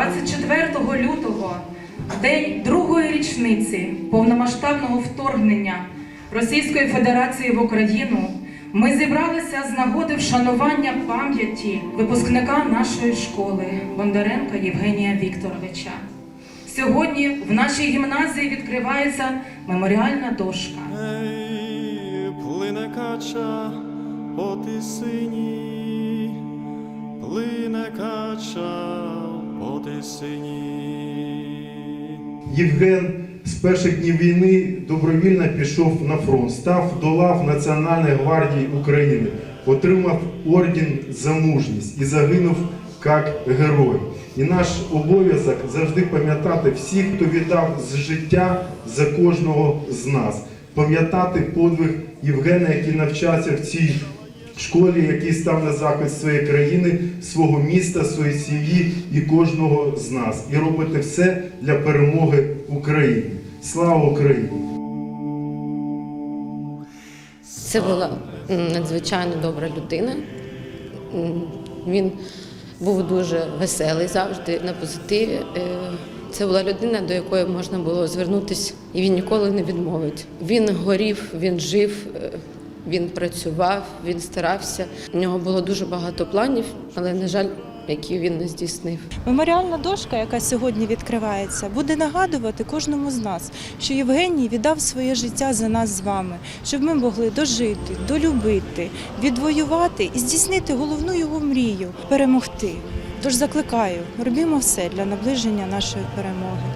24 лютого, день другої річниці повномасштабного вторгнення Російської Федерації в Україну, ми зібралися з нагоди вшанування пам'яті випускника нашої школи Бондаренка Євгенія Вікторовича. Сьогодні в нашій гімназії відкривається меморіальна дошка. Ей, плине кача по тисині, по тисині. Євген з перших днів війни добровільно пішов на фронт, став до лав Національної гвардії України, отримав орден за мужність і загинув як герой. І наш обов'язок завжди пам'ятати всіх, хто віддав з життя за кожного з нас, пам'ятати подвиг Євгена, який навчався в цій школі, який став на захист своєї країни, свого міста, своєї сім'ї і кожного з нас, і робити все для перемоги України. Слава Україні! Це була надзвичайно добра людина. Він був дуже веселий завжди на позитиві. Е, Це була людина, до якої можна було звернутися, і він ніколи не відмовить. Він горів, він жив, е, він працював, він старався. У нього було дуже багато планів, але, на жаль, які він не здійснив. Меморіальна дошка, яка сьогодні відкривається, буде нагадувати кожному з нас, що Євгеній віддав своє життя за нас з вами, щоб ми могли дожити, долюбити, відвоювати і здійснити головну його мрію перемогти. Тож закликаю, робімо все для наближення нашої перемоги.